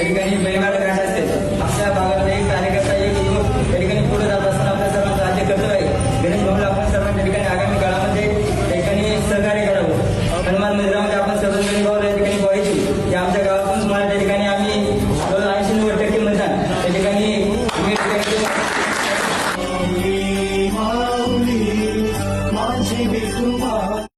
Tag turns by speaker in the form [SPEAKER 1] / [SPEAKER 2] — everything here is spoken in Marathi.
[SPEAKER 1] असेल त्या ठिकाणी बैलगाडा घाट असेल आपल्या भागातले एक कार्यकर्ता एक युवक त्या ठिकाणी पुढे जात असताना आपल्या सर्वांचं राज्य कर्तव्य आहे गणेश भाऊला आपण सर्व त्या ठिकाणी आगामी काळामध्ये त्या ठिकाणी सहकार्य करावं हनुमान मंदिरामध्ये आपण सर्व गणेश भाऊला या ठिकाणी व्हायची की आमच्या गावातून तुम्हाला त्या ठिकाणी आम्ही ऐंशी नव्वद टक्के म्हणतात त्या ठिकाणी
[SPEAKER 2] माझी